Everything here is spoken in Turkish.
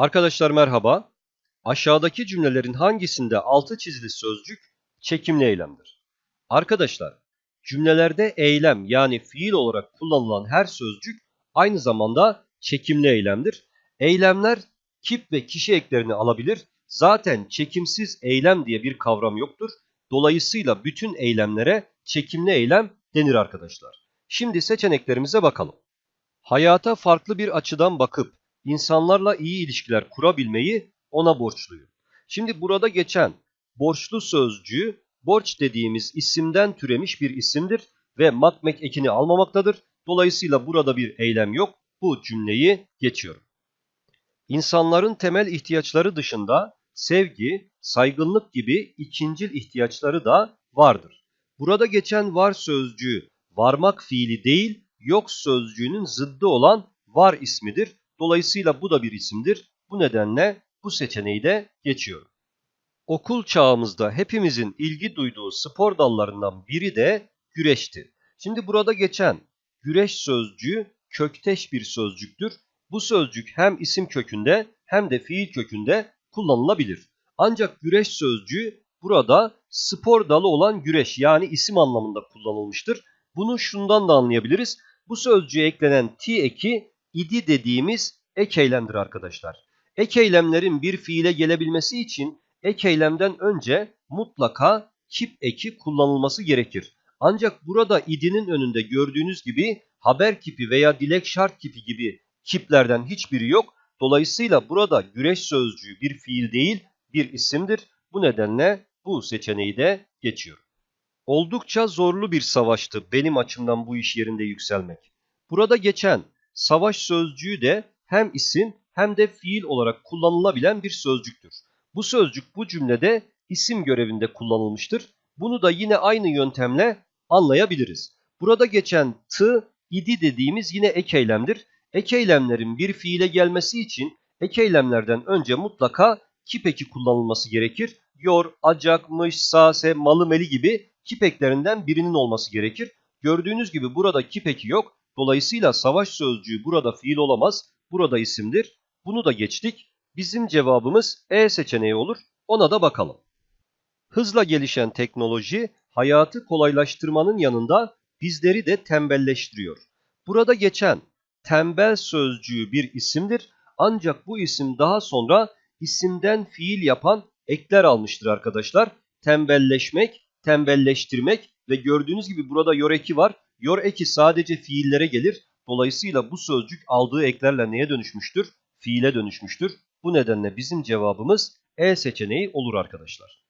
Arkadaşlar merhaba. Aşağıdaki cümlelerin hangisinde altı çizili sözcük çekimli eylemdir? Arkadaşlar, cümlelerde eylem yani fiil olarak kullanılan her sözcük aynı zamanda çekimli eylemdir. Eylemler kip ve kişi eklerini alabilir. Zaten çekimsiz eylem diye bir kavram yoktur. Dolayısıyla bütün eylemlere çekimli eylem denir arkadaşlar. Şimdi seçeneklerimize bakalım. Hayata farklı bir açıdan bakıp insanlarla iyi ilişkiler kurabilmeyi ona borçluyum. Şimdi burada geçen borçlu sözcüğü borç dediğimiz isimden türemiş bir isimdir ve makmek ekini almamaktadır. Dolayısıyla burada bir eylem yok. Bu cümleyi geçiyorum. İnsanların temel ihtiyaçları dışında sevgi, saygınlık gibi ikincil ihtiyaçları da vardır. Burada geçen var sözcüğü varmak fiili değil, yok sözcüğünün zıddı olan var ismidir. Dolayısıyla bu da bir isimdir. Bu nedenle bu seçeneği de geçiyorum. Okul çağımızda hepimizin ilgi duyduğu spor dallarından biri de güreşti. Şimdi burada geçen güreş sözcüğü kökteş bir sözcüktür. Bu sözcük hem isim kökünde hem de fiil kökünde kullanılabilir. Ancak güreş sözcüğü burada spor dalı olan güreş yani isim anlamında kullanılmıştır. Bunu şundan da anlayabiliriz. Bu sözcüğe eklenen ti eki idi dediğimiz ek eylemdir arkadaşlar. Ek eylemlerin bir fiile gelebilmesi için ek eylemden önce mutlaka kip eki kullanılması gerekir. Ancak burada idinin önünde gördüğünüz gibi haber kipi veya dilek şart kipi gibi kiplerden hiçbiri yok. Dolayısıyla burada güreş sözcüğü bir fiil değil bir isimdir. Bu nedenle bu seçeneği de geçiyorum. Oldukça zorlu bir savaştı benim açımdan bu iş yerinde yükselmek. Burada geçen savaş sözcüğü de hem isim hem de fiil olarak kullanılabilen bir sözcüktür. Bu sözcük bu cümlede isim görevinde kullanılmıştır. Bunu da yine aynı yöntemle anlayabiliriz. Burada geçen tı, idi dediğimiz yine ek eylemdir. Ek eylemlerin bir fiile gelmesi için ek eylemlerden önce mutlaka kip eki kullanılması gerekir. Yor, acak, mış, sase, malı, meli gibi kip eklerinden birinin olması gerekir. Gördüğünüz gibi burada kip eki yok. Dolayısıyla savaş sözcüğü burada fiil olamaz. Burada isimdir. Bunu da geçtik. Bizim cevabımız E seçeneği olur. Ona da bakalım. Hızla gelişen teknoloji hayatı kolaylaştırmanın yanında bizleri de tembelleştiriyor. Burada geçen tembel sözcüğü bir isimdir. Ancak bu isim daha sonra isimden fiil yapan ekler almıştır arkadaşlar. Tembelleşmek, tembelleştirmek ve gördüğünüz gibi burada yor eki var. Yor eki sadece fiillere gelir. Dolayısıyla bu sözcük aldığı eklerle neye dönüşmüştür? Fiile dönüşmüştür. Bu nedenle bizim cevabımız E seçeneği olur arkadaşlar.